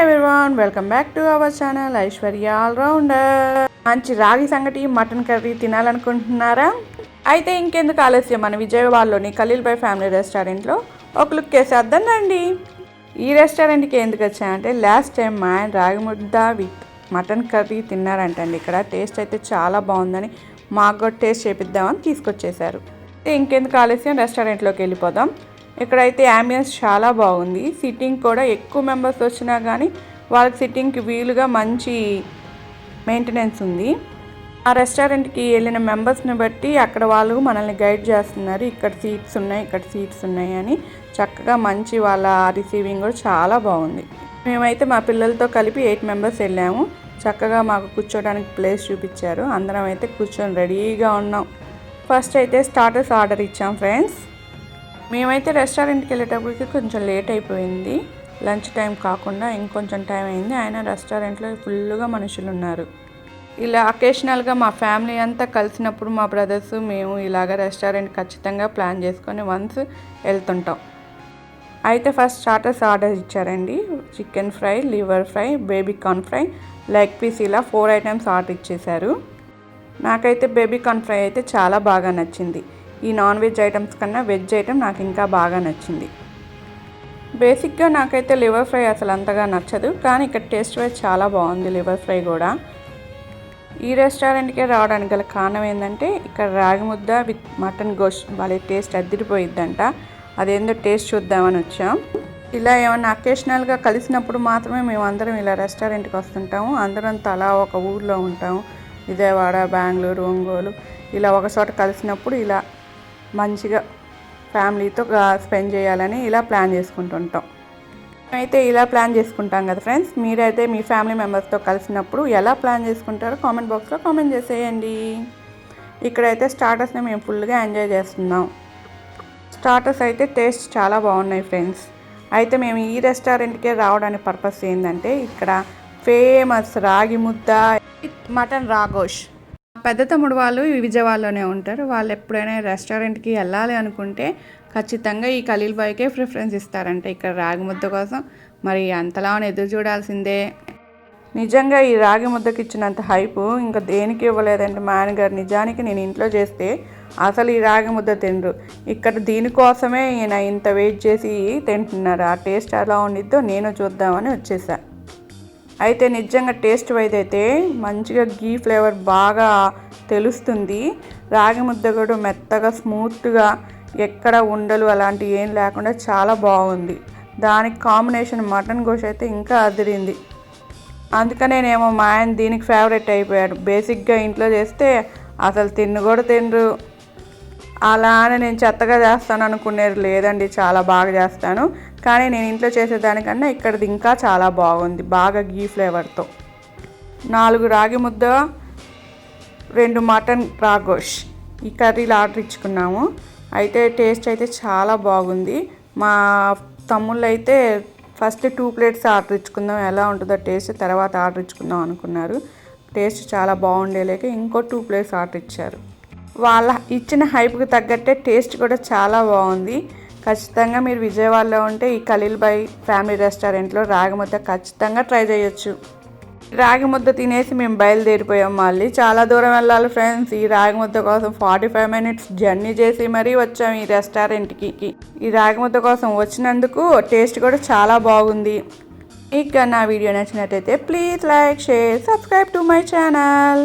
Everyone welcome back to our channel Aishwarya all rounder మంచి రాగి సంగటి మటన్ కర్రీ తినాలనుకుంటున్నారా? అయితే ఇంకెందుకు ఆలస్యం మన విజయవాడలోని ఖలీల్ ఫ్యామిలీ రెస్టారెంట్లో ఒక లుక్ వేసేద్దాం రండి. ఈ రెస్టారెంట్కి ఎందుకు వచ్చాయంటే లాస్ట్ టైం మా ఆయన రాగి ముద్ద విత్ మటన్ కర్రీ తిన్నారంటండి. ఇక్కడ టేస్ట్ అయితే చాలా బాగుందని మాకు కూడా టేస్ట్ చేపిద్దామని తీసుకొచ్చేసారు ఇంకెందుకు ఆలస్యం రెస్టారెంట్లోకి వెళ్ళిపోదాం. ఇక్కడైతే అంబియన్స్ చాలా బాగుంది. సిట్టింగ్ కూడా ఎక్కువ మెంబర్స్ వచ్చినా కానీ వాళ్ళకి సిట్టింగ్కి వీలుగా మంచి మెయింటెనెన్స్ ఉంది. ఆ రెస్టారెంట్కి వెళ్ళిన మెంబర్స్ని బట్టి అక్కడ వాళ్ళు మనల్ని గైడ్ చేస్తున్నారు. ఇక్కడ సీట్స్ ఉన్నాయి ఇక్కడ సీట్స్ ఉన్నాయి అని చక్కగా మంచి వాళ్ళ రిసీవింగ్ కూడా చాలా బాగుంది. మేమైతే మా పిల్లలతో కలిపి ఎయిట్ మెంబర్స్ వెళ్ళాము. చక్కగా మాకు కూర్చోడానికి ప్లేస్ చూపించారు. అందరం అయితే కూర్చొని రెడీగా ఉన్నాం. ఫస్ట్ అయితే స్టార్టర్స్ ఆర్డర్ ఇచ్చాం ఫ్రెండ్స్ మేమైతే రెస్టారెంట్కి వెళ్ళేటప్పటికి కొంచెం లేట్ అయిపోయింది. లంచ్ టైం కాకుండా ఇంకొంచెం టైం అయింది. ఆయన రెస్టారెంట్లో ఫుల్గా మనుషులు ఉన్నారు. ఇలా అకేషనల్గా మా ఫ్యామిలీ అంతా కలిసినప్పుడు మా బ్రదర్స్ మేము ఇలాగ రెస్టారెంట్ ఖచ్చితంగా ప్లాన్ చేసుకొని వన్స్ వెళ్తుంటాం. అయితే ఫస్ట్ స్టార్టర్స్ ఆర్డర్ ఇచ్చారండి. Chicken fry liver fry baby corn fry leg piece ఇలా ఫోర్ ఐటమ్స్ ఆర్డర్ ఇచ్చేశారు. నాకైతే బేబీ కార్న్ ఫ్రై అయితే చాలా బాగా నచ్చింది. ఈ నాన్ వెజ్ ఐటమ్స్ కన్నా వెజ్ ఐటమ్ నాకు ఇంకా బాగా నచ్చింది. బేసిక్గా నాకైతే లివర్ ఫ్రై అసలు అంతగా నచ్చదు కానీ ఇక్కడ టేస్ట్ వైజ్ చాలా బాగుంది లివర్ ఫ్రై కూడా. ఈ రెస్టారెంట్కే రావడానికి గల కారణం ఏంటంటే ఇక్కడ రాగి ముద్ద విత్ మటన్ గోష్ వాళ్ళ టేస్ట్ అద్దరిపోయిద్దంట అదేందో టేస్ట్ చూద్దామని వచ్చాం. ఇలా ఏమన్నా అకేషనల్గా కలిసినప్పుడు మాత్రమే మేము అందరం ఇలా రెస్టారెంట్కి వస్తుంటాము. అందరం తలా ఒక ఊర్లో ఉంటాము విజయవాడ బెంగళూరు ఒంగోలు ఇలా ఒక చోట కలిసినప్పుడు ఇలా మంచిగా ఫ్యామిలీతో స్పెండ్ చేయాలని ఇలా ప్లాన్ చేసుకుంటుంటాం. అయితే ఇలా ప్లాన్ చేసుకుంటాం కదా ఫ్రెండ్స్. మీరైతే మీ ఫ్యామిలీ మెంబర్స్తో కలిసినప్పుడు ఎలా ప్లాన్ చేసుకుంటారో కామెంట్ బాక్స్లో కామెంట్ చేసేయండి. ఇక్కడైతే స్టార్టర్స్ని మేము ఫుల్గా ఎంజాయ్ చేస్తున్నాం. స్టార్టర్స్ అయితే టేస్ట్ చాలా బాగున్నాయి ఫ్రెండ్స్. అయితే మేము ఈ రెస్టారెంట్కే రావడానికి పర్పస్ ఏంటంటే ఇక్కడ ఫేమస్ రాగి ముద్ద మటన్ రాగోష్ పెద్ద తమ్ముడు వాళ్ళు విజయవాడలోనే ఉంటారు. వాళ్ళు ఎప్పుడైనా రెస్టారెంట్కి వెళ్ళాలి అనుకుంటే ఖచ్చితంగా ఈ ఖలీల్ బాయ్కే ప్రిఫరెన్స్ ఇస్తారంట ఇక్కడ రాగి ముద్ద కోసం. మరి అంతలా ఎదురు చూడాల్సిందే. నిజంగా ఈ రాగి ముద్దకి ఇచ్చినంత హైపు ఇంకా దేనికి ఇవ్వలేదంటే మా ఆయనగారు నిజానికి నేను ఇంట్లో చేస్తే అసలు ఈ రాగి ముద్ద తినరు. ఇక్కడ దీనికోసమే ఈయన ఇంత వెయిట్ చేసి తింటున్నారు. ఆ టేస్ట్ ఎలా ఉండిద్దో నేను చూద్దామని వచ్చేసా. అయితే నిజంగా టేస్ట్ వైజ్ అయితే మంచిగా గీ ఫ్లేవర్ బాగా తెలుస్తుంది. రాగి ముద్ద కూడా మెత్తగా స్మూత్గా ఎక్కడ ఉండలు అలాంటివి ఏం లేకుండా చాలా బాగుంది. దానికి కాంబినేషన్ మటన్ గోష్ అయితే ఇంకా అదిరింది. అందుకనే అందుకనేనేమో మా ఆయన దీనికి ఫేవరెట్ అయిపోయాడు. బేసిక్గా ఇంట్లో చేస్తే అసలు తిన్ను కూడా తినరు. అలా అని నేను చెత్తగా చేస్తాను అనుకునేది లేదండి చాలా బాగా చేస్తాను. కానీ నేను ఇంట్లో చేసేదానికన్నా ఇక్కడిది ఇంకా చాలా బాగుంది బాగా గీ ఫ్లేవర్తో. నాలుగు రాగి ముద్ద రెండు మటన్ రాగోష్ ఈ కర్రీలు ఆర్డర్ ఇచ్చుకున్నాము. అయితే టేస్ట్ అయితే చాలా బాగుంది. మా తమ్ముళ్ళు అయితే ఫస్ట్ టూ ప్లేట్స్ ఆర్డర్ ఇచ్చుకుందాం ఎలా ఉంటుందో టేస్ట్ తర్వాత ఆర్డర్ ఇచ్చుకుందాం అనుకున్నారు. టేస్ట్ చాలా బాగుండేలేక ఇంకో టూ ప్లేట్స్ ఆర్డర్ ఇచ్చారు. వాళ్ళ ఇచ్చిన హైప్కి తగ్గట్టే టేస్ట్ కూడా చాలా బాగుంది. ఖచ్చితంగా మీరు విజయవాడలో ఉంటే ఈ ఖలీల్బాయ్ ఫ్యామిలీ రెస్టారెంట్లో రాగి ముద్ద ఖచ్చితంగా ట్రై చేయొచ్చు. రాగి ముద్ద తినేసి మేము బయలుదేరిపోయాం మళ్ళీ. చాలా దూరం వెళ్ళాలి ఫ్రెండ్స్. ఈ రాగి ముద్ద కోసం ఫార్టీ ఫైవ్ మినిట్స్ జర్నీ చేసి మరీ వచ్చాం ఈ రెస్టారెంట్కి. ఈ రాగి ముద్ద కోసం వచ్చినందుకు టేస్ట్ కూడా చాలా బాగుంది. ఇక నా వీడియో నచ్చినట్టయితే please like share subscribe to my channel.